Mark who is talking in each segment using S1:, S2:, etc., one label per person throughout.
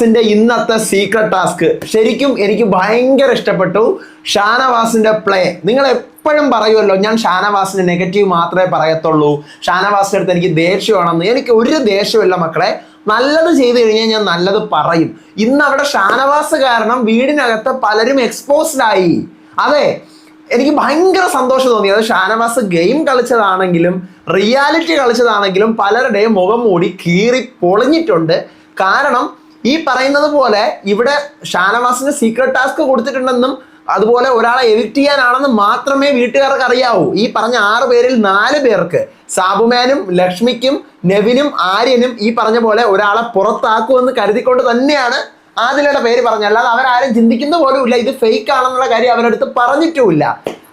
S1: ഷാനവാസിന്റെ ഇന്നത്തെ secret task ശരിക്കും എനിക്ക് ഭയങ്കര ഇഷ്ടപ്പെട്ടു ഷാനവാസിന്റെ പ്ലേ നിങ്ങൾ എപ്പോഴും പറയുമല്ലോ ഞാൻ ഷാനവാസിന്റെ നെഗറ്റീവ് മാത്രമേ പറയത്തുള്ളൂ. ഷാനവാസിന്റെ അടുത്ത് എനിക്ക് ദേഷ്യമാണെന്ന്. എനിക്ക് ഒരു ദേഷ്യമില്ല മക്കളെ. നല്ലത് ചെയ്തു കഴിഞ്ഞാൽ ഞാൻ നല്ലത് പറയും. ഇന്ന് അവിടെ ഷാനവാസ് കാരണം വീടിനകത്ത് പലരും എക്സ്പോസ്ഡ് ആയി. അതെ എനിക്ക് ഭയങ്കര സന്തോഷം തോന്നി. അത് ഷാനവാസ് ഗെയിം കളിച്ചതാണെങ്കിലും റിയാലിറ്റി കളിച്ചതാണെങ്കിലും പലരുടെയും മുഖം മൂടി കീറി പൊളിഞ്ഞിട്ടുണ്ട്. കാരണം ഈ പറയുന്നത് പോലെ ഇവിടെ ഷാനവാസിന് സീക്രട്ട് ടാസ്ക് കൊടുത്തിട്ടുണ്ടെന്നും അതുപോലെ ഒരാളെ എഡിറ്റ് ചെയ്യാനാണെന്ന് മാത്രമേ വീട്ടുകാർക്ക് അറിയാവൂ ഈ പറഞ്ഞ ആറ് പേരിൽ നാല് പേർക്ക് സാബുമാനും ലക്ഷ്മിക്കും നെവിനും ആര്യനും ഈ പറഞ്ഞ പോലെ ഒരാളെ പുറത്താക്കുമെന്ന് കരുതിക്കൊണ്ട് തന്നെയാണ് ആദിലയുടെ പേര് പറഞ്ഞത്. അല്ലാതെ അവരാരും ചിന്തിക്കുന്ന പോലുമില്ല ഇത് ഫേക്ക് ആണെന്നുള്ള കാര്യം അവരടുത്ത് പറഞ്ഞിട്ടുമില്ല.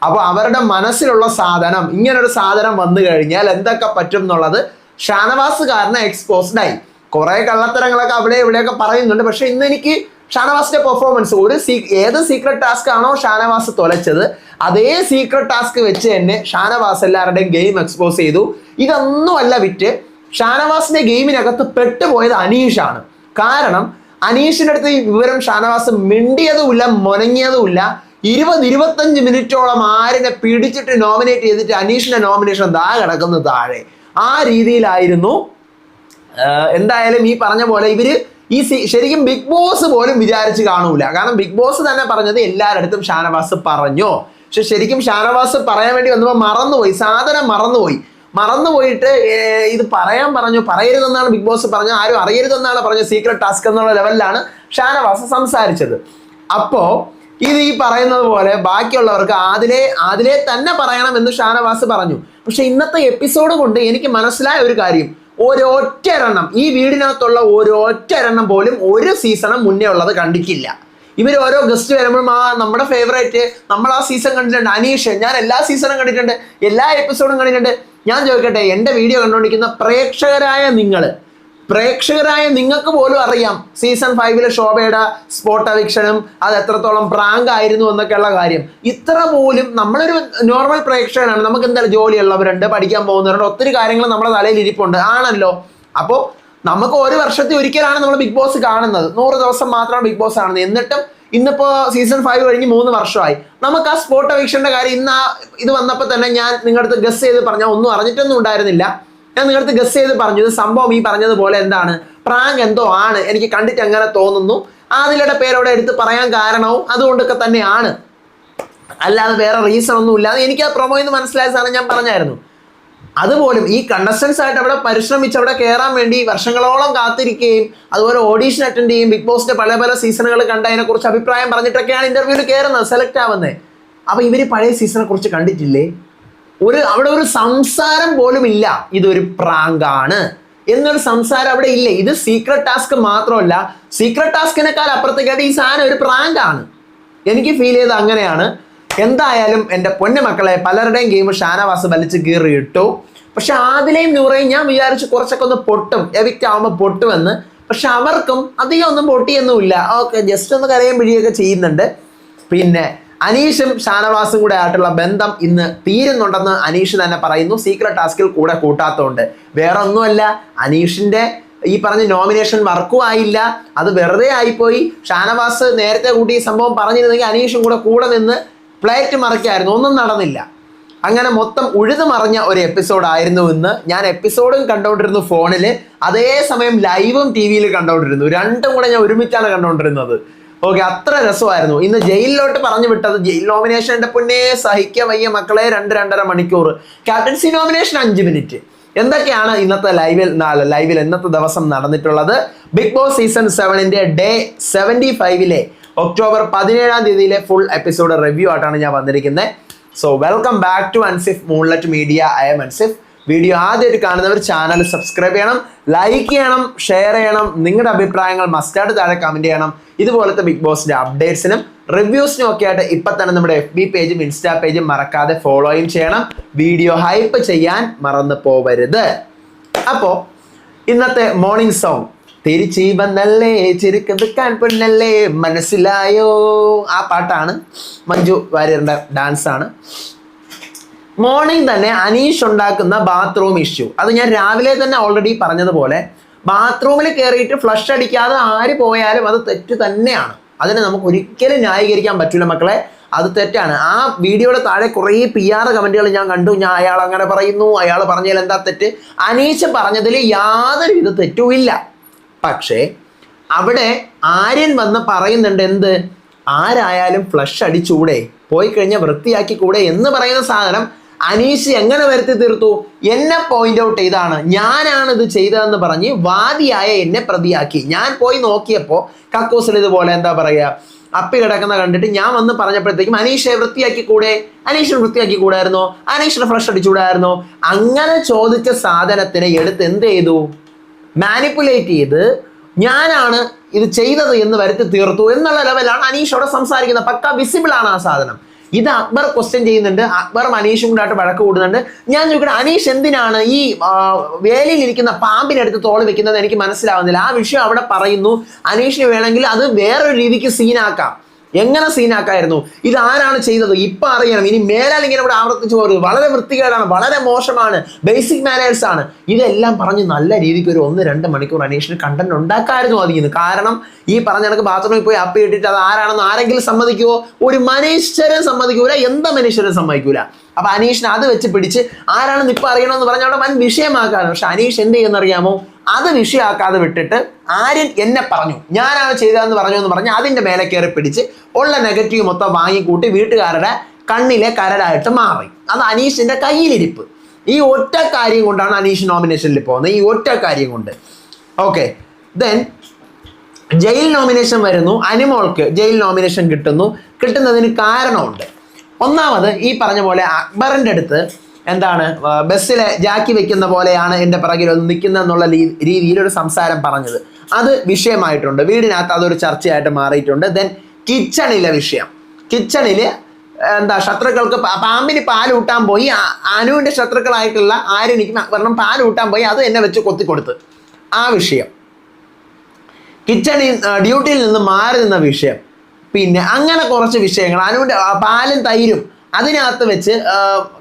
S1: അപ്പൊ അവരുടെ മനസ്സിലുള്ള സാധനം ഇങ്ങനൊരു സാധനം വന്നു കഴിഞ്ഞാൽ എന്തൊക്കെ പറ്റും എന്നുള്ളത് ഷാനവാസ് എക്സ്പോസ്ഡ് ആയി. കുറെ കള്ളത്തരങ്ങളൊക്കെ അവിടെ ഇവിടെയൊക്കെ പറയുന്നുണ്ട്. പക്ഷെ ഇന്ന് എനിക്ക് ഷാനവാസിന്റെ പെർഫോമൻസ് ഒരു സീ ഏത് സീക്രട്ട് ടാസ്ക് ആണോ ഷാനവാസ് തൊലച്ചത് അതേ സീക്രട്ട് ടാസ്ക് വെച്ച് തന്നെ ഷാനവാസ് എല്ലാവരുടെയും ഗെയിം എക്സ്പോസ് ചെയ്തു. ഇതൊന്നുമല്ല വിറ്റ് ഷാനവാസിന്റെ ഗെയിമിനകത്ത് പെട്ടുപോയത് അനീഷാണ്. കാരണം അനീഷിന്റെ അടുത്ത് ഈ വിവരം ഷാനവാസ് മിണ്ടിയതുമില്ല മുനങ്ങിയതുമില്ല ഇരുപത് ഇരുപത്തഞ്ച് മിനിറ്റോളം ആരിനെ പിടിച്ചിട്ട് നോമിനേറ്റ് ചെയ്തിട്ട് അനീഷിന്റെ നോമിനേഷൻ താ കിടക്കുന്നത് താഴെ. ആ രീതിയിലായിരുന്നു എന്തായാലും ഈ പറഞ്ഞ പോലെ ഇവർ ഈ ശരിക്കും ബിഗ് ബോസ് പോലും വിചാരിച്ച് കാണൂല. കാരണം ബിഗ് ബോസ് തന്നെ പറഞ്ഞത് എല്ലാവരുടെ ഷാനവാസ് പറഞ്ഞു. പക്ഷെ ശരിക്കും ഷാനവാസ് പറയാൻ വേണ്ടി വന്നപ്പോൾ മറന്നുപോയി. സാധനം മറന്നുപോയി. മറന്നുപോയിട്ട് ഇത് പറയാൻ പറഞ്ഞു. പറയരുതെന്നാണ് ബിഗ് ബോസ് പറഞ്ഞു ആരും അറിയരുതെന്നാണ് പറഞ്ഞത് സീക്രട്ട് ടാസ്ക് എന്നുള്ള ലെവലിലാണ് ഷാനവാസ് സംസാരിച്ചത്. അപ്പോ ഇത് ഈ പറയുന്നത് പോലെ ബാക്കിയുള്ളവർക്ക് ആദിലെ ആദിലെ തന്നെ പറയണം എന്ന് ഷാനവാസ് പറഞ്ഞു. പക്ഷെ ഇന്നത്തെ എപ്പിസോഡ് കൊണ്ട് എനിക്ക് മനസ്സിലായ ഒരു കാര്യം. ഒരൊറ്റരെണ്ണം ഈ വീടിനകത്തുള്ള ഒരൊറ്റരെണ്ണം പോലും ഒരു സീസണും മുന്നേ ഉള്ളത് കണ്ടിട്ടില്ല. ഇവർ ഓരോ ഗസ്റ്റ് വരുമ്പോഴും ആ നമ്മുടെ ഫേവറേറ്റ് നമ്മൾ ആ സീസൺ കണ്ടിട്ടുണ്ട്. അനീഷ് ഞാൻ എല്ലാ സീസണും കണ്ടിട്ടുണ്ട്. എല്ലാ എപ്പിസോഡും കണ്ടിട്ടുണ്ട്. ഞാൻ ചോദിക്കട്ടെ എന്റെ വീഡിയോ കണ്ടുകൊണ്ടിരിക്കുന്ന പ്രേക്ഷകരായ നിങ്ങൾ പ്രേക്ഷകരായ നിങ്ങൾക്ക് പോലും അറിയാം സീസൺ ഫൈവിലെ ശോഭയുടെ സ്പോട്ട് അവിക്ഷനും അത് എത്രത്തോളം പ്രാങ്ക് ആയിരുന്നു എന്നൊക്കെയുള്ള കാര്യം. ഇത്ര പോലും നമ്മളൊരു നോർമൽ പ്രേക്ഷകനാണ്. നമുക്ക് എന്തായാലും ജോലിയുള്ളവരുണ്ട് പഠിക്കാൻ പോകുന്നവരുണ്ട് ഒത്തിരി കാര്യങ്ങൾ നമ്മുടെ തലയിൽ ഇരിപ്പുണ്ട്. ആണല്ലോ. അപ്പോൾ നമുക്ക് ഒരു വർഷത്തിൽ ഒരിക്കലാണ് നമ്മൾ ബിഗ് ബോസ് കാണുന്നത്. നൂറ് ദിവസം മാത്രമാണ് ബിഗ് ബോസ് കാണുന്നത്. എന്നിട്ടും ഇന്നിപ്പോ സീസൺ ഫൈവ് കഴിഞ്ഞ് മൂന്ന് വർഷമായി. നമുക്ക് ആ സ്പോട്ട് അവിക്ഷന്റെ കാര്യം ഇന്ന് ആ ഇത് വന്നപ്പോൾ തന്നെ ഞാൻ നിങ്ങളുടെ അടുത്ത് ഗസ് ചെയ്ത് പറഞ്ഞാൽ ഒന്നും അറിഞ്ഞിട്ടൊന്നും ഉണ്ടായിരുന്നില്ല. ഞാൻ നിങ്ങളുടെ ഗസ് ചെയ്ത് പറഞ്ഞു ഇത് സംഭവം ഈ പറഞ്ഞതുപോലെ എന്താണ്? പ്രാങ്ക് എന്തോ ആണ്. എനിക്ക് കണ്ടിട്ട് അങ്ങനെ തോന്നുന്നു? ആദിലയുടെ പേരോടെ എടുത്ത് പറയാൻ കാരണവും അതുകൊണ്ടൊക്കെ തന്നെയാണ്. അല്ലാതെ വേറെ റീസൺ ഒന്നും ഇല്ലാതെ എനിക്ക് ആ പ്രൊമോ എന്ന് മനസ്സിലായ സാധനം ഞാൻ പറഞ്ഞായിരുന്നു. അതുപോലും ഈ കണ്ടസ്റ്റൻസ് ആയിട്ട് അവിടെ പരിശ്രമിച്ച് അവിടെ കയറാൻ വേണ്ടി വർഷങ്ങളോളം കാത്തിരിക്കുകയും അതുപോലെ ഓഡീഷൻ അറ്റൻഡ് ചെയ്യും ബിഗ് ബോസിന്റെ പല പല സീസണുകൾ കണ്ട് അതിനെക്കുറിച്ച് അഭിപ്രായം പറഞ്ഞിട്ടൊക്കെയാണ് ഇന്റർവ്യൂവിൽ കയറുന്നത് സെലക്ട് ആവുന്നത്. അപ്പൊ ഇവർ പഴയ സീസണെ കുറിച്ച് കണ്ടിട്ടില്ലേ? ഒരു അവിടെ ഒരു സംസാരം പോലും ഇല്ല. ഇതൊരു പ്രാങ്കാണ്. എന്നൊരു സംസാരം അവിടെ ഇല്ല? ഇത് സീക്രട്ട് ടാസ്ക് മാത്രമല്ല. സീക്രട്ട് ടാസ്കിനേക്കാൾ അപ്പുറത്തേക്കായിട്ട് ഈ സാധനം ഒരു പ്രാങ്കാണ്. എനിക്ക് ഫീൽ ചെയ്ത് അങ്ങനെയാണ്. എന്തായാലും എന്റെ പൊന്നു മക്കളെ പലരുടെയും ഗെയിം ഷാനവാസ് വലിച്ച് കീറി ഇട്ടു പക്ഷെ ആദിലെയും നൂറയും ഞാൻ വിചാരിച്ചു കുറച്ചൊക്കെ ഒന്ന് പൊട്ടും. എവിക്റ്റ് ആവുമ്പോൾ പൊട്ടുമെന്ന്. പക്ഷെ അവർക്കും അധികം ഒന്നും പൊട്ടിയൊന്നുമില്ല. ഓക്കെ ജസ്റ്റ് ഒന്ന് കരയും പിഴിയൊക്കെ ചെയ്യുന്നുണ്ട്. പിന്നെ അനീഷും ഷാനവാസും കൂടെ ആയിട്ടുള്ള ബന്ധം ഇന്ന് തീരുന്നുണ്ടെന്ന് അനീഷ് തന്നെ പറയുന്നു. സീക്രട്ട് ടാസ്കിൽ കൂടെ കൂട്ടാത്തതുകൊണ്ട്. വേറെ ഒന്നുമല്ല അനീഷിന്റെ ഈ പറഞ്ഞ നോമിനേഷൻ വർക്കും ആയില്ല. അത് വെറുതെ ആയിപ്പോയി. ഷാനവാസ് നേരത്തെ കൂട്ടി ഈ സംഭവം പറഞ്ഞിരുന്നെങ്കിൽ അനീഷും കൂടെ കൂടെ നിന്ന് പ്ലേറ്റ് മറിക്കായിരുന്നു. ഒന്നും നടന്നില്ല. അങ്ങനെ മൊത്തം ഉഴുതു മറിഞ്ഞ ഒരു എപ്പിസോഡ് ആയിരുന്നു ഇന്ന്. ഞാൻ എപ്പിസോഡും കണ്ടുകൊണ്ടിരുന്നു ഫോണിൽ അതേസമയം ലൈവും ടി വിയിൽ കണ്ടുകൊണ്ടിരുന്നു. രണ്ടും കൂടെ ഞാൻ ഒരുമിച്ചാണ് കണ്ടോണ്ടിരുന്നത് ഓക്കെ അത്ര രസമായിരുന്നു. ഇന്ന് ജയിലിലോട്ട് പറഞ്ഞു വിട്ടത് ജയിൽ നോമിനേഷൻ പൊന്നേ സഹിക്ക വയ്യ മക്കളെ രണ്ട് രണ്ടര മണിക്കൂർ ക്യാപ്റ്റൻസി നോമിനേഷൻ അഞ്ച് മിനിറ്റ് എന്തൊക്കെയാണ് ഇന്നത്തെ ലൈവിൽ ലൈവിൽ ഇന്നത്തെ ദിവസം നടന്നിട്ടുള്ളത്? ബിഗ് ബോസ് സീസൺ സെവനിന്റെ ഡേ സെവന്റി ഫൈവിലെ ഒക്ടോബർ പതിനേഴാം തീയതിയിലെ ഫുൾ എപ്പിസോഡ് റിവ്യൂ ആയിട്ടാണ് ഞാൻ വന്നിരിക്കുന്നത്. So welcome back to Ansif moonlet media I'm Ansif video ആദ്യമായിട്ട് കാണുന്നവർ ചാനൽ സബ്സ്ക്രൈബ് ചെയ്യണം ലൈക്ക് ചെയ്യണം ഷെയർ ചെയ്യണം നിങ്ങളുടെ അഭിപ്രായങ്ങൾ മസ്റ്റായിട്ട് താഴെ കമന്റ് ചെയ്യണം. ഇതുപോലത്തെ ബിഗ് ബോസിന്റെ അപ്ഡേറ്റ്സിനും റിവ്യൂസിനും ഒക്കെ ആയിട്ട് ഇപ്പം തന്നെ നമ്മുടെ എഫ് ബി പേജും ഇൻസ്റ്റാ പേജും മറക്കാതെ ഫോളോയും ചെയ്യണം. വീഡിയോ ഹൈപ്പ് ചെയ്യാൻ മറന്നു പോവരുത്. അപ്പോൾ ഇന്നത്തെ മോർണിംഗ് സോങ് തിരിച്ചി വന്നല്ലേ ചിരിക്കതുക്കാൻ പെണ്ണല്ലേ മനസ്സിലായോ? ആ പാട്ടാണ് മഞ്ജു വാര്യറിന്റെ ഡാൻസാണ് മോർണിംഗ് തന്നെ അനീഷ് ഉണ്ടാക്കുന്ന ബാത്റൂം ഇഷ്യൂ അത് ഞാൻ രാവിലെ തന്നെ ഓൾറെഡി പറഞ്ഞതുപോലെ ബാത്റൂമിൽ കയറിയിട്ട് ഫ്ലഷ് അടിക്കാതെ ആര് പോയാലും അത് തെറ്റ് തന്നെയാണ്. അതിനെ നമുക്ക് ഒരിക്കലും ന്യായീകരിക്കാൻ പറ്റില്ല മക്കളെ. അത് തെറ്റാണ്. ആ വീഡിയോയുടെ താഴെ കുറേ പി ആർ കമന്റുകൾ ഞാൻ കണ്ടു. ഞാൻ അയാൾ അങ്ങനെ പറയുന്നു. അയാൾ പറഞ്ഞതിൽ എന്താ തെറ്റ്? അനീഷ് പറഞ്ഞതിൽ യാതൊരു വിധ തെറ്റുമില്ല പക്ഷേ അവിടെ ആര്യൻ വന്ന് പറയുന്നുണ്ട് എന്ത്? ആരായാലും ഫ്ലഷ് അടിച്ചൂടെ? പോയി കഴിഞ്ഞാൽ വൃത്തിയാക്കി കൂടെ എന്ന് പറയുന്ന സാധനം അനീഷ് എങ്ങനെ വരുത്തി തീർത്തു? എന്നെ പോയിന്റ് ഔട്ട് ചെയ്താണ്. ഞാനാണ് ഇത് ചെയ്തതെന്ന് പറഞ്ഞ് വാദിയായ എന്നെ പ്രതിയാക്കി. ഞാൻ പോയി നോക്കിയപ്പോൾ കക്കൂസിൽ ഇതുപോലെ എന്താ പറയുക അപ്പി കിടക്കുന്ന കണ്ടിട്ട് ഞാൻ വന്ന് പറഞ്ഞപ്പോഴത്തേക്കും അനീഷെ വൃത്തിയാക്കി കൂടെ? അനീഷിനെ വൃത്തിയാക്കി കൂടായിരുന്നോ? അനീഷിനെ ഫ്രഷ് അടിച്ചുകൂടായിരുന്നോ? അങ്ങനെ ചോദിച്ച സാധനത്തിനെ എടുത്ത് എന്ത് ചെയ്തു? മാനിപ്പുലേറ്റ് ചെയ്ത് ഞാനാണ് ഇത് ചെയ്തത് എന്ന് വരുത്തി തീർത്തു എന്നുള്ള ലെവലാണ് അനീഷ് അവിടെ സംസാരിക്കുന്നത്. പക്ക വിസിബിൾ ആണ് ആ സാധനം. ഇത് അക്ബർ ക്വസ്റ്റ്യൻ ചെയ്യുന്നുണ്ട്. അക്ബറും അനീഷും കൂടായിട്ട് വഴക്ക് കൂടുന്നുണ്ട്. ഞാൻ ചോദിക്കട്ടെ അനീഷ് എന്തിനാണ് ഈ വേലിയിൽ ഇരിക്കുന്ന പാമ്പിനടുത്ത് തോൾ വെക്കുന്നത്? എനിക്ക് മനസ്സിലാവുന്നില്ല. ആ വിഷയം അവിടെ പറയുന്നു. അനീഷിന് വേണമെങ്കിൽ അത് വേറൊരു രീതിക്ക് സീനാക്കാം എങ്ങനെ സീനാക്കായിരുന്നു ഇത് ആരാണ് ചെയ്തത്? ഇപ്പൊ അറിയണം. ഇനി മേലാൽ ഇങ്ങനെ ഇവിടെ ആവർത്തിച്ചു പോകരുത്. വളരെ വൃത്തികേടാണ്. വളരെ മോശമാണ്. ബേസിക് മാനേഴ്സ് ആണ്. ഇതെല്ലാം പറഞ്ഞ് നല്ല രീതിക്ക് ഒരു ഒന്ന് രണ്ട് മണിക്കൂർ അനീഷിന് കണ്ടന്റ് ഉണ്ടാക്കായിരുന്നു അതിന് കാരണം ഈ പറഞ്ഞ കണക്ക് ബാത്റൂമിൽ പോയി അപ്പി ഇട്ടിട്ട് അത് ആരാണെന്ന് ആരെങ്കിലും സമ്മതിക്കുമോ ഒരു മനുഷ്യരും സമ്മതിക്കൂല. എന്താ മനുഷ്യരും സമ്മതിക്കൂല? അപ്പൊ അനീഷിന് അത് വെച്ച് പിടിച്ച് ആരാണെന്ന് ഇപ്പൊ അറിയണമെന്ന് പറഞ്ഞ അവിടെ വൻ വിഷയമാക്കാണ് പക്ഷെ അനീഷ് എന്ത് ചെയ്യുന്നറിയാമോ അത് വിഷയമാക്കാതെ വിട്ടിട്ട് ആര്യൻ എന്നെ പറഞ്ഞു. ഞാനാണ് ചെയ്തതെന്ന് പറഞ്ഞു എന്ന് പറഞ്ഞ് അതിന്റെ മേലെ കയറി പിടിച്ച് ഉള്ള നെഗറ്റീവ് മൊത്തം വാങ്ങിക്കൂട്ടി വീട്ടുകാരുടെ കണ്ണിലെ കരടായിട്ട് മാറി. അത് അനീഷിന്റെ കയ്യിലിരിപ്പ്. ഈ ഒറ്റ കാര്യം കൊണ്ടാണ് അനീഷ് നോമിനേഷനിൽ പോകുന്നത്. ഈ ഒറ്റ കാര്യം കൊണ്ട്. ഓക്കെ ദെൻ ജയിൽ നോമിനേഷൻ വരുന്നു. അനിമോൾക്ക് ജയിൽ നോമിനേഷൻ കിട്ടുന്നു. കിട്ടുന്നതിന് കാരണമുണ്ട്. ഒന്നാമത് ഈ പറഞ്ഞ പോലെ അക്ബറിന്റെ അടുത്ത് എന്താണ് ബസ്സിലെ ജാക്കി വെക്കുന്ന പോലെയാണ് എന്റെ പിറകിൽ ഒന്ന് നിൽക്കുന്നത് എന്നുള്ള രീതിയിൽ ഒരു സംസാരം പറഞ്ഞത്. അത് വിഷയമായിട്ടുണ്ട്. വീടിനകത്ത് അതൊരു ചർച്ചയായിട്ട് മാറിയിട്ടുണ്ട്. ദെൻ കിച്ചണിലെ വിഷയം. കിച്ചണിൽ എന്താ ശത്രുക്കൾക്ക് പാമ്പിന് പാലൂട്ടാൻ പോയി. അനുവിന്റെ ശത്രുക്കളായിട്ടുള്ള ആരെനിക്കും അക്ബറിനും പാലൂട്ടാൻ പോയി. അത് എന്നെ വെച്ച് കൊത്തിക്കൊടുത്ത് ആ വിഷയം. കിച്ചണിൽ ഡ്യൂട്ടിയിൽ നിന്ന് മാറി നിന്ന വിഷയം. പിന്നെ അങ്ങനെ കുറച്ച് വിഷയങ്ങൾ. അനുവിന്റെ പാലും തൈരും അതിനകത്ത് വെച്ച്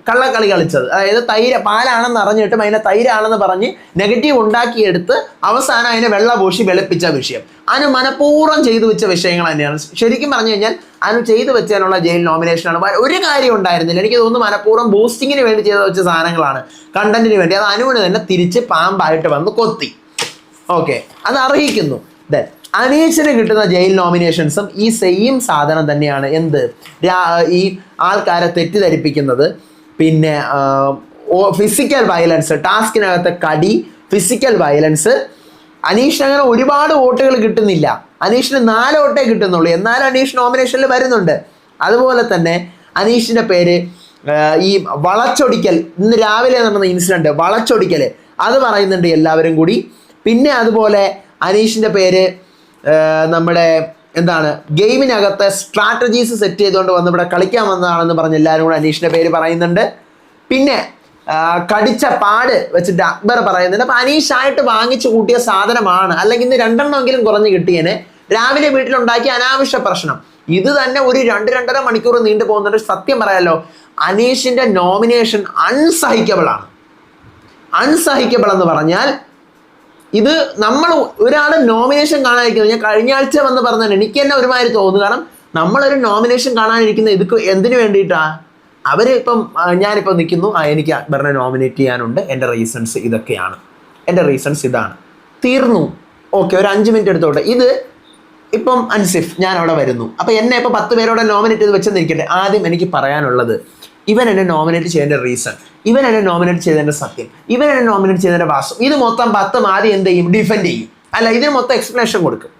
S1: കള്ളക്കളി കളിച്ചത്. അതായത് തൈര് പാലാണെന്ന് അറിഞ്ഞിട്ടും അതിനെ തൈരാണെന്ന് പറഞ്ഞ് നെഗറ്റീവ് ഉണ്ടാക്കിയെടുത്ത് അവസാനം അതിനെ വെള്ള പൂശി വെളുപ്പിച്ച വിഷയം. അനു മനഃപൂർവം ചെയ്തു വെച്ച വിഷയങ്ങൾ തന്നെയാണ്. ശരിക്കും പറഞ്ഞു കഴിഞ്ഞാൽ അനു ചെയ്തു വെച്ചതിനുള്ള ജയിൽ നോമിനേഷനാണ് ഒരു കാര്യം ഉണ്ടായിരുന്നില്ല. എനിക്ക് തോന്നുന്നു മനഃപൂർവം ബൂസ്റ്റിങ്ങിന് വേണ്ടി ചെയ്തു വെച്ച സാധനങ്ങളാണ്. കണ്ടന്റിന് വേണ്ടി. അത് അനുവിന് തന്നെ തിരിച്ച് പാമ്പായിട്ട് വന്ന് കൊത്തി. ഓക്കെ. അത് അർഹിക്കുന്നു. ദെൻ അനീഷിന് കിട്ടുന്ന ജയിൽ നോമിനേഷൻസും ഈ സെയിം സാധനം തന്നെയാണ്. എന്ത്? ഈ ആൾക്കാരെ തെറ്റിദ്ധരിപ്പിക്കുന്നത്. പിന്നെ ഫിസിക്കൽ വയലൻസ് ടാസ്കിനകത്തെ കടി ഫിസിക്കൽ വയലൻസ് അനീഷിന് അങ്ങനെ ഒരുപാട് വോട്ടുകൾ കിട്ടുന്നില്ല. അനീഷിന് നാല് വോട്ടേ കിട്ടുന്നുള്ളൂ. എന്നാലും അനീഷ് നോമിനേഷനിൽ വരുന്നുണ്ട്. അതുപോലെ തന്നെ അനീഷിന്റെ പേര് ഈ വളച്ചൊടിക്കൽ. ഇന്ന് രാവിലെ നടന്ന ഇൻസിഡന്റ് വളച്ചൊടിക്കൽ അത് പറയുന്നുണ്ട് എല്ലാവരും കൂടി. പിന്നെ അതുപോലെ അനീഷിന്റെ പേര് നമ്മുടെ എന്താണ് ഗെയിമിനകത്ത് സ്ട്രാറ്റജീസ് സെറ്റ് ചെയ്തുകൊണ്ട് വന്ന് ഇവിടെ കളിക്കാൻ വന്നതാണെന്ന് പറഞ്ഞ് എല്ലാവരും കൂടെ അനീഷിന്റെ പേര് പറയുന്നുണ്ട്. പിന്നെ കടിച്ച പാട് വെച്ചിട്ട് അക്ബർ പറയുന്നുണ്ട്. അപ്പൊ അനീഷായിട്ട് വാങ്ങിച്ചു കൂട്ടിയ സാധനമാണ്. അല്ലെങ്കിൽ ഇന്ന് രണ്ടെണ്ണമെങ്കിലും കുറഞ്ഞ് കിട്ടിയേനെ. രാവിലെ വീട്ടിലുണ്ടാക്കിയ അനാവശ്യ പ്രശ്നം. ഇത് തന്നെ ഒരു രണ്ട് രണ്ടര മണിക്കൂർ നീണ്ടു പോകുന്നുണ്ട്. സത്യം പറയാലോ അനീഷിന്റെ നോമിനേഷൻ അൺസഹിക്കബിൾ ആണ്. അൺസഹിക്കബിൾ എന്ന് പറഞ്ഞാൽ ഇത് നമ്മൾ ഒരാൾ നോമിനേഷൻ കാണാതിരിക്കുന്നത്. ഞാൻ കഴിഞ്ഞ ആഴ്ച വന്ന് പറഞ്ഞാൽ എനിക്ക് തന്നെ ഒരുമാതിരി തോന്നുന്നു. കാരണം നമ്മളൊരു നോമിനേഷൻ കാണാനിരിക്കുന്ന ഇത് എന്തിനു വേണ്ടിയിട്ടാ? അവർ ഇപ്പം ഞാനിപ്പോൾ നിൽക്കുന്നു. ആ എനിക്ക് അക്ബറിനെ നോമിനേറ്റ് ചെയ്യാനുണ്ട്. എന്റെ റീസൺസ് ഇതൊക്കെയാണ്. എന്റെ റീസൺസ് ഇതാണ്. തീർന്നു. ഓക്കെ ഒരു അഞ്ച് മിനിറ്റ് എടുത്തോട്ടെ. ഇത് ഇപ്പം അൻസിഫ് ഞാൻ അവിടെ വരുന്നു. അപ്പം എന്നെ ഇപ്പോൾ പത്ത് പേരോടെ നോമിനേറ്റ് ചെയ്ത് വെച്ചെന്നിരിക്കട്ടെ. ആദ്യം എനിക്ക് പറയാനുള്ളത് ഇവൻ എന്നെ നോമിനേറ്റ് ചെയ്തതിന്റെ റീസൺ ഇവൻ എന്നെ നോമിനേറ്റ് ചെയ്തതിന്റെ സത്യം. ഇവൻ എന്നെ നോമിനേറ്റ് ചെയ്തതിന്റെ വാസം ഇത് മൊത്തം പത്തും ആദ്യം എന്ത് ചെയ്യും? ഡിഫെൻഡ് ചെയ്യും. അല്ല ഇതിന് മൊത്തം എക്സ്പ്ലനേഷൻ കൊടുക്കും.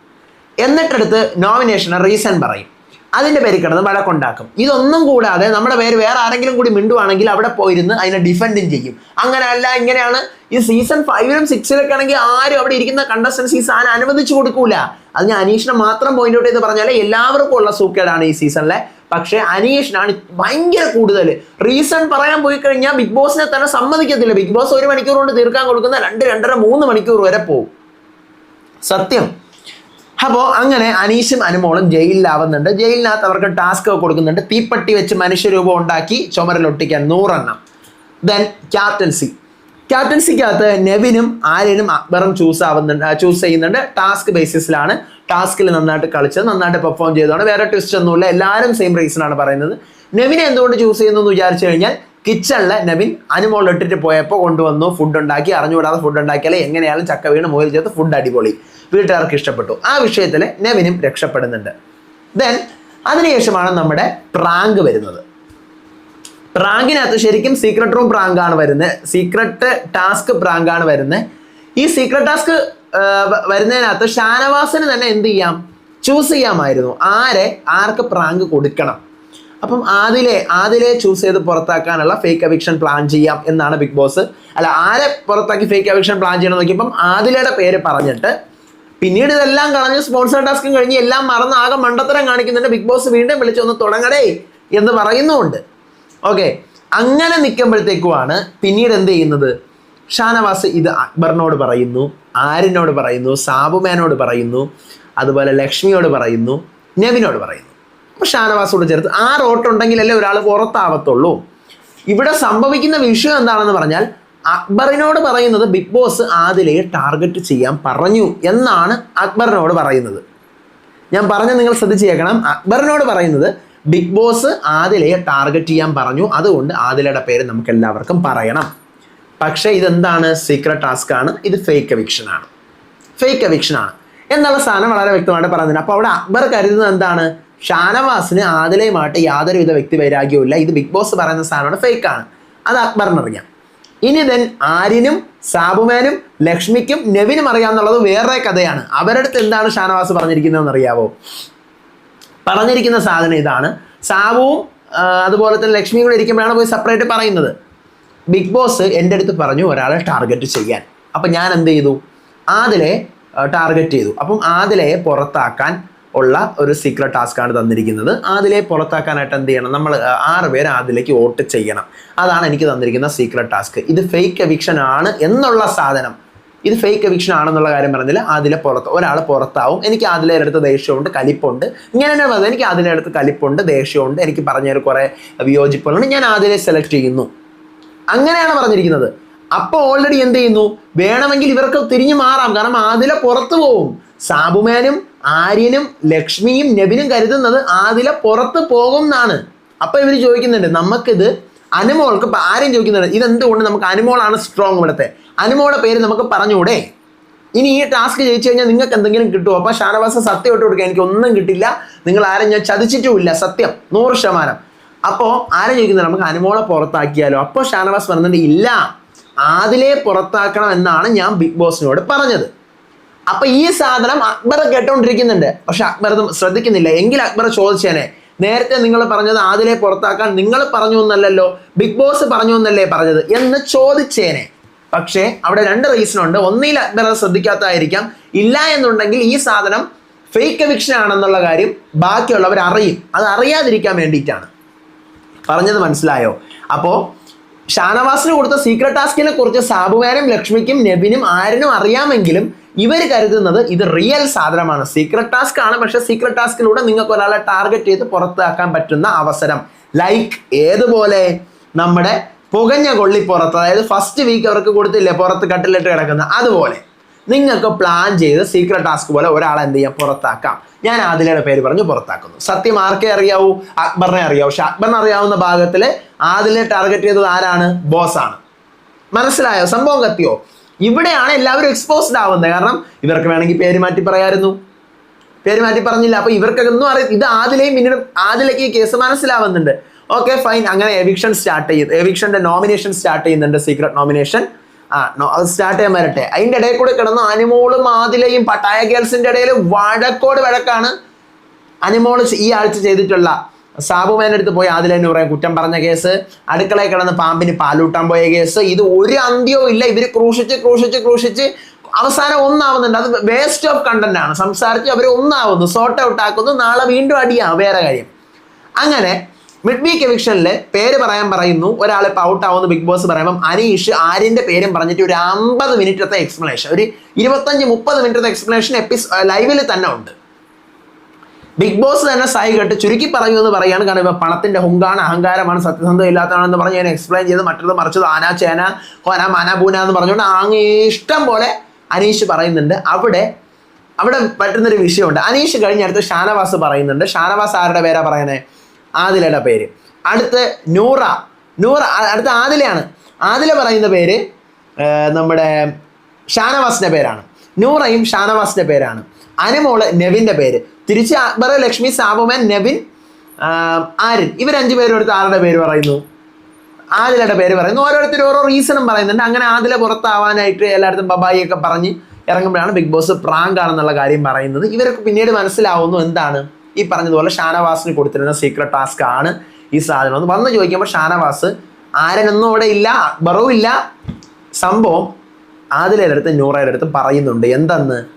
S1: എന്നിട്ടടുത്ത് നോമിനേഷൻ റീസൺ പറയും. അതിന്റെ പേര് കിടന്ന് വഴക്കുണ്ടാക്കും. ഇതൊന്നും കൂടാതെ നമ്മുടെ പേര് വേറെ ആരെങ്കിലും കൂടി മിണ്ടുവാണെങ്കിൽ അവിടെ പോയിരുന്ന് അതിനെ ഡിഫെൻഡും ചെയ്യും. അങ്ങനെ അല്ല ഇങ്ങനെയാണ് ഈ സീസൺ ഫൈവിലും സിക്സിലൊക്കെ ആണെങ്കിൽ ആരും അവിടെ ഇരിക്കുന്ന കണ്ടസ്റ്റൻസ് ഈ സാധനം അനുവദിച്ചു കൊടുക്കൂല. അത് ഞാൻ അനീഷിനെ മാത്രം പോയിന്റ് ഔട്ട് ചെയ്ത് പറഞ്ഞാലേ എല്ലാവർക്കും ഉള്ള സൂക്കേടാണ് ഈ സീസണിലെ പക്ഷേ അനീഷിനാണ് ഭയങ്കര കൂടുതൽ റീസൺ പറയാൻ പോയി കഴിഞ്ഞാൽ ബിഗ് ബോസിനെ തന്നെ സമ്മതിക്കത്തില്ല. ബിഗ് ബോസ് ഒരു മണിക്കൂർ കൊണ്ട് തീർക്കാൻ കൊടുക്കുന്ന രണ്ട് രണ്ടര മൂന്ന് മണിക്കൂർ വരെ പോകും സത്യം. അപ്പോൾ അങ്ങനെ അനീഷും അനുമോളും ജയിലിലാവുന്നുണ്ട്. ജയിലിനകത്ത് അവർക്ക് ടാസ്ക് കൊടുക്കുന്നുണ്ട്. തീപ്പട്ടി വെച്ച് മനുഷ്യരൂപം ഉണ്ടാക്കി ചുമരിലൊട്ടിക്കാൻ നൂറെണ്ണം. ദെൻ ക്യാപ്റ്റൻസി ക്യാപ്റ്റൻസിക്കകത്ത് നെവിനും ആര്യനും അക്ബറും ചൂസ് ആവുന്നുണ്ട് ചൂസ് ചെയ്യുന്നുണ്ട്. ടാസ്ക് ബേസിസിലാണ് ടാസ്കിൽ നന്നായിട്ട് കളിച്ചത് നന്നായിട്ട് പെർഫോം ചെയ്തതാണ്. വേറെ ട്വിസ്റ്റ് ഒന്നുമില്ല എല്ലാവരും സെയിം റീസണാണ് പറയുന്നത്. നെവിനെ എന്തുകൊണ്ട് ചൂസ് ചെയ്യുന്നു എന്ന് വിചാരിച്ചു കഴിഞ്ഞാൽ കിച്ചണിൽ നെവിൻ അനുമോൾ ഇട്ടിട്ട് പോയപ്പോൾ കൊണ്ടുവന്നു ഫുഡ് ഉണ്ടാക്കി അറിഞ്ഞുകൂടാതെ ഫുഡ് ഉണ്ടാക്കിയാലേ എങ്ങനെയാലും ചക്ക വീണ് മുകളിൽ ചേർത്ത് ഫുഡ് അടിപൊളി. വീട്ടുകാർക്ക് ഇഷ്ടപ്പെട്ടു. ആ വിഷയത്തിൽ നെവിനും രക്ഷപ്പെടുന്നുണ്ട്. ദെൻ അതിനുശേഷമാണ് നമ്മുടെ പ്രാങ്ക് വരുന്നത്. പ്രാങ്കിനകത്ത് ശരിക്കും സീക്രട്ട് റൂം പ്രാങ്കാണ് വരുന്നത്. സീക്രട്ട് ടാസ്ക് പ്രാങ്കാണ് വരുന്നത്. ഈ സീക്രട്ട് ടാസ്ക് വരുന്നതിനകത്ത് ഷാനവാസിന് തന്നെ എന്ത് ചെയ്യാം? ചൂസ് ചെയ്യാമായിരുന്നു. ആരെ? ആർക്ക് പ്രാങ്ക് കൊടുക്കണം? അപ്പം ആദിലെ ആദിലെ ചൂസ് ചെയ്ത് പുറത്താക്കാനുള്ള ഫേക്ക് അവിക്ഷൻ പ്ലാൻ ചെയ്യാം എന്നാണ് ബിഗ് ബോസ് അല്ല ആരെ പുറത്താക്കി ഫേക്ക് അവിക്ഷൻ പ്ലാൻ ചെയ്യണം നോക്കിയപ്പം ആദിലയുടെ പേര് പറഞ്ഞിട്ട് പിന്നീട് ഇതെല്ലാം കളഞ്ഞ് സ്പോൺസർ ടാസ്കും കഴിഞ്ഞ് എല്ലാം മറന്ന് ആകെ മണ്ടത്തരം കാണിക്കുന്നുണ്ട്. ബിഗ് ബോസ് വീണ്ടും വിളിച്ചൊന്ന് തുടങ്ങടേ എന്ന് പറയുന്നുമുണ്ട്. ഓക്കെ അങ്ങനെ നിൽക്കുമ്പോഴത്തേക്കുമാണ് പിന്നീട് എന്ത് ചെയ്യുന്നത്? ഷാനവാസ് ഇത് അക്ബറിനോട് പറയുന്നു ആരിനോട് പറയുന്നു സാബുമേനോട് പറയുന്നു അതുപോലെ ലക്ഷ്മിയോട് പറയുന്നു നബിനോട് പറയുന്നു. അപ്പോൾ ഷാനവാസോട് ചേർത്ത് ആ റോട്ടുണ്ടെങ്കിലല്ലേ ഒരാൾ പുറത്താവത്തുള്ളൂ. ഇവിടെ സംഭവിക്കുന്ന വിഷയം എന്താണെന്ന് പറഞ്ഞാൽ അക്ബറിനോട് പറയുന്നത് ബിഗ് ബോസ് ആദിലയെ ടാർഗറ്റ് ചെയ്യാൻ പറഞ്ഞു എന്നാണ് അക്ബറിനോട് പറയുന്നത്. ഞാൻ പറഞ്ഞ നിങ്ങൾ ശ്രദ്ധിച്ചേക്കണം അക്ബറിനോട് പറയുന്നത് ബിഗ് ബോസ് ആദിലയെ ടാർഗറ്റ് ചെയ്യാൻ പറഞ്ഞു. അതുകൊണ്ട് ആദിലയുടെ പേര് നമുക്ക് എല്ലാവർക്കും പറയണം. പക്ഷേ ഇതെന്താണ്? സീക്രട്ട് ടാസ്ക് ആണ്. ഇത് ഫേക്ക് എവിക്ഷൻ ആണ്. ഫേക്ക് എവിക്ഷൻ ആണ്. എന്നുള്ള സാധനം വളരെ വ്യക്തമായിട്ട് പറയുന്നത് അപ്പോൾ അവിടെ അക്ബർ കരുതുന്നത് എന്താണ്? ഷാനവാസിന് ആദിലയുമായിട്ട് യാതൊരുവിധ വ്യക്തി വൈരാഗ്യവുമില്ല. ഇത് ബിഗ് ബോസ് പറയുന്ന സാധനമാണ്. ഫേക്ക് ആണ്. അത് അക്ബറിന് അറിയാം. ഇനി ദെൻ ആര്യനും സാബുമാനും ലക്ഷ്മിക്കും നെവിനും അറിയാമെന്നുള്ളത് വേറെ കഥയാണ്. അവരടുത്ത് എന്താണ് ഷാനവാസ് പറഞ്ഞിരിക്കുന്നതെന്ന് അറിയാവോ? പറഞ്ഞിരിക്കുന്ന സാധനം ഇതാണ്. സാവുവും അതുപോലെ തന്നെ ലക്ഷ്മിയും കൂടെ ഇരിക്കുമ്പോഴാണ് പോയി സെപ്പറേറ്റ് പറയുന്നത്. ബിഗ് ബോസ് എന്റെ അടുത്ത് പറഞ്ഞു ഒരാളെ ടാർഗറ്റ് ചെയ്യാൻ. അപ്പം ഞാൻ എന്ത് ചെയ്തു? ആദിലെ ടാർഗറ്റ് ചെയ്തു. അപ്പം ആദിലയെ പുറത്താക്കാൻ ഉള്ള ഒരു സീക്രട്ട് ടാസ്ക് ആണ് തന്നിരിക്കുന്നത്. ആദിലെ പുറത്താക്കാനായിട്ട് എന്ത് ചെയ്യണം? നമ്മൾ ആറ് പേര് ആദിലേക്ക് വോട്ട് ചെയ്യണം. അതാണ് എനിക്ക് തന്നിരിക്കുന്ന സീക്രട്ട് ടാസ്ക് ഇത് ഫേക്ക് എവിക്ഷൻ ആണ് എന്നുള്ള സാധനം. ഇത് ഫേക്ക് എവിക്ഷൻ ആണെന്നുള്ള കാര്യം പറഞ്ഞില്ല. അതിലെ പുറത്ത് ഒരാൾ പുറത്താവും. എനിക്ക് അതിലെ അടുത്ത് ദേഷ്യമുണ്ട് കലിപ്പുണ്ട്. ഇങ്ങനെ തന്നെ പറഞ്ഞത് എനിക്ക് അതിന്റെ അടുത്ത് കലിപ്പുണ്ട് ദേഷ്യമുണ്ട്. എനിക്ക് പറഞ്ഞതിൽ കുറേ വിയോജിപ്പുകളുണ്ട്. ഞാൻ അതിലെ സെലക്ട് ചെയ്യുന്നു. അങ്ങനെയാണ് പറഞ്ഞിരിക്കുന്നത്. അപ്പോൾ ഓൾറെഡി എന്ത് ചെയ്യുന്നു? വേണമെങ്കിൽ ഇവർക്ക് തിരിഞ്ഞു മാറാം. കാരണം ആദിലെ പുറത്തു പോവും. സാബുമേനും ആര്യനും ലക്ഷ്മിയും നബിനും കരുതുന്നത് ആദിലെ പുറത്ത് പോകും എന്നാണ്. അപ്പൊ ഇവർ ചോദിക്കുന്നുണ്ട് നമുക്കിത് അനുമോൾക്ക് ഇപ്പം ആരും ചോദിക്കുന്നുണ്ട് ഇതെന്തുകൊണ്ട് നമുക്ക് അനുമോളാണ് സ്ട്രോങ് ഇവിടുത്തെ? അനുമോളുടെ പേര് നമുക്ക് പറഞ്ഞുകൂടെ? ഇനി ഈ ടാസ്ക് ജയിച്ചു കഴിഞ്ഞാൽ നിങ്ങൾക്ക് എന്തെങ്കിലും കിട്ടുമോ? അപ്പം ഷാനവാസ സത്യം ഇട്ട് കൊടുക്കുക എനിക്ക് ഒന്നും കിട്ടില്ല. നിങ്ങൾ ആരും ഞാൻ ചതിച്ചിട്ടുമില്ല സത്യം. നൂറ് ശതമാനം. അപ്പോൾ ആരും ചോദിക്കുന്നത് നമുക്ക് അനുമോളെ പുറത്താക്കിയാലോ? അപ്പോൾ ഷാനവാസ് പറഞ്ഞിട്ട് ഇല്ല ആദിലെ പുറത്താക്കണം എന്നാണ് ഞാൻ ബിഗ് ബോസിനോട് പറഞ്ഞത്. അപ്പൊ ഈ സാധനം അക്ബർ കേട്ടോണ്ടിരിക്കുന്നുണ്ട്. പക്ഷെ അക്ബർ ശ്രദ്ധിക്കുന്നില്ല. എങ്കിൽ അക്ബർ ചോദിച്ചേനെ നേരത്തെ നിങ്ങൾ പറഞ്ഞത് ആദിലെ പുറത്താക്കാൻ നിങ്ങൾ പറഞ്ഞു എന്നല്ലല്ലോ. ബിഗ് ബോസ് പറഞ്ഞു എന്നല്ലേ പറഞ്ഞത് എന്ന് ചോദിച്ചേനെ. പക്ഷേ അവിടെ രണ്ട് റീസൺ ഉണ്ട്. ഒന്നിൽ അക്ബർ ശ്രദ്ധിക്കാത്തതായിരിക്കാം. ഇല്ല എന്നുണ്ടെങ്കിൽ ഈ സാധനം ഫേക്ക് എവിക്ഷൻ ആണെന്നുള്ള കാര്യം ബാക്കിയുള്ളവർ അറിയും. അത് അറിയാതിരിക്കാൻ വേണ്ടിയിട്ടാണ്. പറഞ്ഞത് മനസ്സിലായോ? അപ്പോ ഷാനവാസിന് കൊടുത്ത സീക്രട്ട് ടാസ്കിനെ കുറിച്ച് സാബുവാനും ലക്ഷ്മിക്കും നെബിനും ആരനും അറിയാമെങ്കിലും ഇവർ കരുതുന്നത് ഇത് റിയൽ സാധനമാണ്. സീക്രട്ട് ടാസ്ക് ആണ്. പക്ഷെ സീക്രട്ട് ടാസ്കിലൂടെ നിങ്ങൾക്ക് ഒരാളെ ടാർഗറ്റ് ചെയ്ത് പുറത്താക്കാൻ പറ്റുന്ന അവസരം. ലൈക്ക് ഏതുപോലെ? നമ്മുടെ പുകഞ്ഞ കൊള്ളി പുറത്ത് അതായത് ഫസ്റ്റ് വീക്ക് അവർക്ക് കൊടുത്തില്ലേ പുറത്ത് കട്ടിലിട്ട് കിടക്കുന്ന അതുപോലെ. നിങ്ങൾക്ക് പ്ലാൻ ചെയ്ത് സീക്രട്ട് ടാസ്ക് പോലെ ഒരാളെ എന്ത് ചെയ്യാം? പുറത്താക്കാം. ഞാൻ ആദിലയുടെ പേര് പറഞ്ഞ് പുറത്താക്കുന്നു. സത്യം ആർക്കേ അറിയാവൂ? അക്ബറിനെ അറിയാവൂ. പക്ഷെ അക്ബറിനെ അറിയാവുന്ന ഭാഗത്തിൽ ആദിലെ ടാർഗറ്റ് ചെയ്തത് ആരാണ്? ബോസാണ്. മനസ്സിലായോ? സംഭവം കത്തിയോ? ഇവിടെയാണ് എല്ലാവരും എക്സ്പോസ്ഡ് ആവുന്നത്. കാരണം ഇവർക്ക് വേണമെങ്കിൽ പേര് മാറ്റി പറയായിരുന്നു. പേര് മാറ്റി പറഞ്ഞില്ല. അപ്പൊ ഇവർക്കൊന്നും അറിയാം ഇത് ആദിലെയും പിന്നീട് ആദിലേക്ക് ഈ കേസ് മനസ്സിലാവുന്നുണ്ട്. ഓക്കെ ഫൈൻ അങ്ങനെ എവിക്ഷൻ സ്റ്റാർട്ട് ചെയ്ത് എവിക്ഷന്റെ നോമിനേഷൻ സ്റ്റാർട്ട് ചെയ്യുന്നുണ്ട്. സീക്രട്ട് നോമിനേഷൻ ആ അത് സ്റ്റാർട്ട് ചെയ്യാൻ വരട്ടെ. അതിന്റെ ഇടയിൽ കൂടെ കിടന്ന് അനിമോളും ആദിലയും പട്ടായ ഗേൾസിന്റെ ഇടയിൽ വഴക്കോട് വഴക്കാണ് അനിമോൾ ഈ ആഴ്ച ചെയ്തിട്ടുള്ള സാബുമേന്റെ അടുത്ത് പോയി ആദിലനു പറയാം കുറ്റം പറഞ്ഞ കേസ്. അടുക്കളയിൽ കിടന്ന് പാമ്പിന് പാലൂട്ടാൻ പോയ കേസ്. ഇത് ഒരു അന്ത്യവും ഇല്ല. ഇവർ ക്രൂശിച്ച് ക്രൂശിച്ച് ക്രൂശിച്ച് അവസാനം ഒന്നാവുന്നുണ്ട്. അത് വേസ്റ്റ് ഓഫ് കണ്ടന്റ് ആണ്. സംസാരിച്ച് അവർ ഒന്നാവുന്നു. സോർട്ട് ഔട്ട് ആക്കുന്നു. നാളെ വീണ്ടും അടിയാ. വേറെ കാര്യം. അങ്ങനെ മിഡ് വീക്ക് എവിക്ഷനിൽ പേര് പറയാൻ പറയുന്നു. ഒരാൾ ഇപ്പോൾ ഔട്ട് ആവുന്നു. ബിഗ് ബോസ് പറയുമ്പം അനീഷ് ആര്യന്റെ പേരും പറഞ്ഞിട്ട് ഒരു അമ്പത് മിനിറ്റത്തെ എക്സ്പ്ലനേഷൻ ഒരു ഇരുപത്തഞ്ച് മുപ്പത് മിനിറ്റത്തെ എക്സ്പ്ലനേഷൻ എപ്പിസ് ലൈവിൽ തന്നെ ഉണ്ട്. ബിഗ് ബോസ് തന്നെ സായി കെട്ട് ചുരുക്കി പറഞ്ഞു എന്ന് പറയാണ് കാരണം ഇപ്പൊ പണത്തിന്റെ ഹുങ്കാണ് അഹങ്കാരമാണ് സത്യസന്ധത ഇല്ലാത്തതാണെന്ന് പറഞ്ഞ് ഞാൻ എക്സ്പ്ലെയിൻ ചെയ്ത് മറ്റത് മറിച്ചത് ആന ചേന ഹോന മാന പൂന എന്ന് പറഞ്ഞുകൊണ്ട് അങ്ങ് ഇഷ്ടം പോലെ അനീഷ് പറയുന്നുണ്ട്. അവിടെ അവിടെ പറ്റുന്നൊരു വിഷയമുണ്ട്. അനീഷ് കഴിഞ്ഞ അടുത്ത് ഷാനവാസ് പറയുന്നുണ്ട്. ഷാനവാസ് ആരുടെ പേരാ പറയുന്നത് ആദിലയുടെ പേര്. അടുത്ത് നൂറ നൂറ അടുത്ത് ആദിലയാണ്. ആദില പറയുന്ന പേര് നമ്മുടെ ഷാനവാസിന്റെ പേരാണ്. നൂറയും ഷാനവാസിന്റെ പേരാണ്. അനുമോൾ നെവിന്റെ പേര്. തിരിച്ച് അക്ബർ ലക്ഷ്മി സാബുമാൻ നെവിൻ ആര്യൻ. ഇവർ അഞ്ചു പേരും ആരുടെ പേര് പറയുന്നു? ആദിലയുടെ പേര് പറയുന്നു. ഓരോരുത്തർ ഓരോ റീസണും പറയുന്നുണ്ട്. അങ്ങനെ ആദില പുറത്താവാനായിട്ട് എല്ലായിടത്തും ബബായി ഒക്കെ പറഞ്ഞ് ഇറങ്ങുമ്പോഴാണ് ബിഗ് ബോസ് പ്രാങ്ക് ആണെന്നുള്ള കാര്യം പറയുന്നത്. ഇവരൊക്കെ പിന്നീട് മനസ്സിലാവുന്നു എന്താണ്? ഈ പറഞ്ഞതുപോലെ ഷാനവാസിന് കൊടുത്തിരുന്ന സീക്രട്ട് ടാസ്ക് ആണ് ഈ സാധനം എന്ന്. വന്ന് ചോദിക്കുമ്പോൾ ഷാനവാസ് ആരനൊന്നും അവിടെ ഇല്ല അക്ബറും ഇല്ല സംഭവം ആദിലയുടെ അടുത്ത് നൂറയുടെ അടുത്ത് പറയുന്നുണ്ട്. എന്തെന്ന്?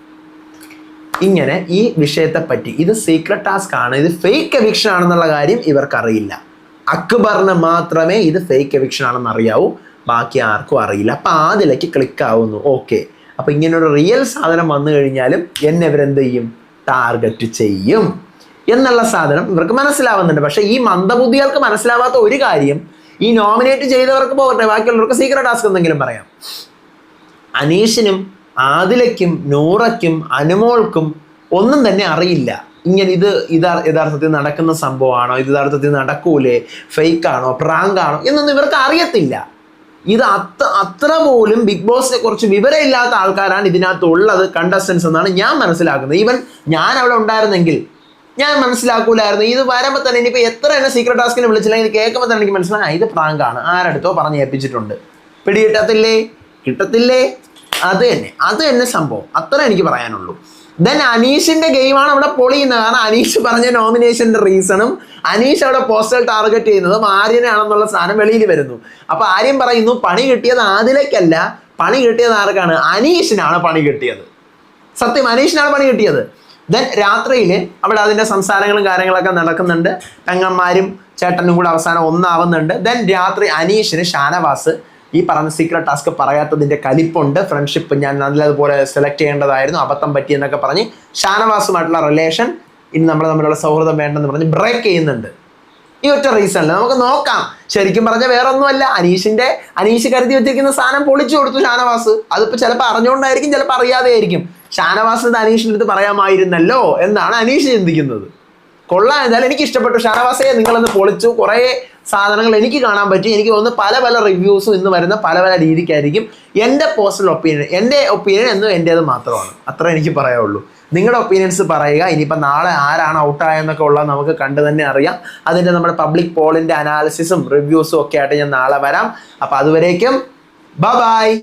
S1: ഇങ്ങനെ ഈ വിഷയത്തെ പറ്റി ഇത് സീക്രട്ട് ടാസ്ക് ആണ് ഇത് ഫേക്ക് എവിക്ഷൻ ആണെന്നുള്ള കാര്യം ഇവർക്കറിയില്ല. അക്ബറിന് മാത്രമേ ഇത് ഫേക്ക് എവിക്ഷൻ ആണെന്ന് അറിയാവൂ ബാക്കി ആർക്കും അറിയില്ല. അപ്പൊ ആദിലേക്ക് ക്ലിക്ക് ആവുന്നു. ഓക്കെ അപ്പൊ ഇങ്ങനെ ഒരു റിയൽ സാധനം വന്നു കഴിഞ്ഞാലും എന്നെ ഇവരെന്ത് ചെയ്യും? ടാർഗറ്റ് ചെയ്യും. എന്നുള്ള സാധനം ഇവർക്ക് മനസ്സിലാവുന്നുണ്ട്. പക്ഷെ ഈ മന്ദബുദ്ധികൾക്ക് മനസ്സിലാവാത്ത ഒരു കാര്യം ഈ നോമിനേറ്റ് ചെയ്തവർക്ക് പോകട്ടെ ബാക്കിയുള്ളവർക്ക് സീക്രട്ട് ടാസ്ക് എന്തെങ്കിലും പറയാം. അനീഷിനും ആദിലയ്ക്കും നൂറയ്ക്കും അനുമോൾക്കും ഒന്നും തന്നെ അറിയില്ല. ഇങ്ങനെ ഇത് ഇതാ യഥാർത്ഥത്തിൽ നടക്കുന്ന സംഭവമാണോ? ഇത് യഥാർത്ഥത്തിൽ നടക്കൂലേ? ഫേക്ക് ആണോ പ്രാങ്ക് ആണോ എന്നൊന്നും ഇവർക്ക് അറിയത്തില്ല. ഇത് അത്ര അത്ര പോലും ബിഗ് ബോസിനെ കുറിച്ച് വിവരമില്ലാത്ത ആൾക്കാരാണ് ഇതിനകത്ത് ഉള്ളത് കണ്ടസ്റ്റൻസ് എന്നാണ് ഞാൻ മനസ്സിലാക്കുന്നത്. ഈവൻ ഞാൻ അവിടെ ഉണ്ടായിരുന്നെങ്കിൽ ഞാൻ മനസ്സിലാക്കൂലായിരുന്നു. ഇത് വരുമ്പോൾ തന്നെ ഇനിയിപ്പോൾ എത്ര എന്നെ സീക്രട്ട് ടാസ്കിനെ വിളിച്ചില്ലെങ്കിൽ കേൾക്കുമ്പോൾ തന്നെ എനിക്ക് മനസ്സിലായി. ഇത് പ്രാങ്കാണ്. ആരടുത്തോ പറഞ്ഞ് ഏൽപ്പിച്ചിട്ടുണ്ട് പിടി കിട്ടത്തില്ലേ കിട്ടത്തില്ലേ? അത് തന്നെ അത് തന്നെ സംഭവം. അത്ര എനിക്ക് പറയാനുള്ളൂ. ദെൻ അനീഷിന്റെ ഗെയിമാണ് അവിടെ പൊളിയുന്നത്. കാരണം അനീഷ് പറഞ്ഞ നോമിനേഷന്റെ റീസണും അനീഷ് അവിടെ പോസ്റ്റൽ ടാർഗറ്റ് ചെയ്യുന്നതും ആര്യനാണെന്നുള്ള സാധനം വെളിയിൽ വരുന്നു. അപ്പൊ ആര്യൻ പറയുന്നു പണി കിട്ടിയത് ആദിലേക്കല്ല പണി കിട്ടിയത് ആർക്കാണ്? അനീഷിനാണ് പണി കിട്ടിയത്. സത്യം അനീഷിനാണ് പണി കിട്ടിയത്. ദെൻ രാത്രിയിൽ അവിടെ അതിന്റെ സംസാരങ്ങളും കാര്യങ്ങളൊക്കെ നടക്കുന്നുണ്ട്. പെങ്ങന്മാരും ചേട്ടനും കൂടെ അവസാനം ഒന്നാവുന്നുണ്ട്. ദെൻ രാത്രി അനീഷിന് ഷാനവാസ് ഈ പറഞ്ഞ സീക്രട്ട് ടാസ്ക് പറയാത്തതിന്റെ കലിപ്പുണ്ട്. ഫ്രണ്ട്ഷിപ്പ് ഞാൻ നല്ലതുപോലെ സെലക്ട് ചെയ്യേണ്ടതായിരുന്നു. അബദ്ധം പറ്റി എന്നൊക്കെ പറഞ്ഞ് ഷാനവാസുമായിട്ടുള്ള റിലേഷൻ ഇനി നമ്മൾ തമ്മിലുള്ള സൗഹൃദം വേണ്ടെന്ന് പറഞ്ഞ് ബ്രേക്ക് ചെയ്യുന്നുണ്ട്. ഈ ഒറ്റ റീസണിൽ നമുക്ക് നോക്കാം. ശരിക്കും പറഞ്ഞ വേറെ ഒന്നുമല്ല അനീഷിന്റെ അനീഷ് കരുതി വെച്ചിരിക്കുന്ന സാധനം പൊളിച്ചു കൊടുത്തു ഷാനവാസ്. അതിപ്പോ ചിലപ്പോൾ അറിഞ്ഞുകൊണ്ടായിരിക്കും ചിലപ്പോൾ അറിയാതെ ആയിരിക്കും ഷാനവാസിന്റെ അനീഷിന്റെ അടുത്ത് പറയാമായിരുന്നല്ലോ എന്നാണ് അനീഷ് ചിന്തിക്കുന്നത്. കൊള്ളാം. എന്തായാലും എനിക്ക് ഇഷ്ടപ്പെട്ടു. ഷാനവാസയെ നിങ്ങളൊന്ന് പൊളിച്ചു. കുറേ സാധനങ്ങൾ എനിക്ക് കാണാൻ പറ്റി. എനിക്ക് തോന്നുന്നു പല പല റിവ്യൂസും ഇന്ന് വരുന്ന പല പല രീതിക്കായിരിക്കും എന്റെ പേഴ്സണൽ ഒപ്പീനിയൻ എന്റെ ഒപ്പീനിയൻ എന്നും എന്റേത് മാത്രമാണ്. അത്ര എനിക്ക് പറയാനുള്ളൂ നിങ്ങളുടെ ഒപ്പീനിയൻസ് പറയുക. ഇനിയിപ്പോൾ നാളെ ആരാണ് ഔട്ടായെന്നൊക്കെ ഉള്ളത് നമുക്ക് കണ്ടു തന്നെ അറിയാം. അതിന്റെ നമ്മുടെ പബ്ലിക് പോളിന്റെ അനാലിസിസും റിവ്യൂസും ഒക്കെ ആയിട്ട് ഞാൻ നാളെ വരാം. അപ്പോൾ അതുവരേക്കും ബൈ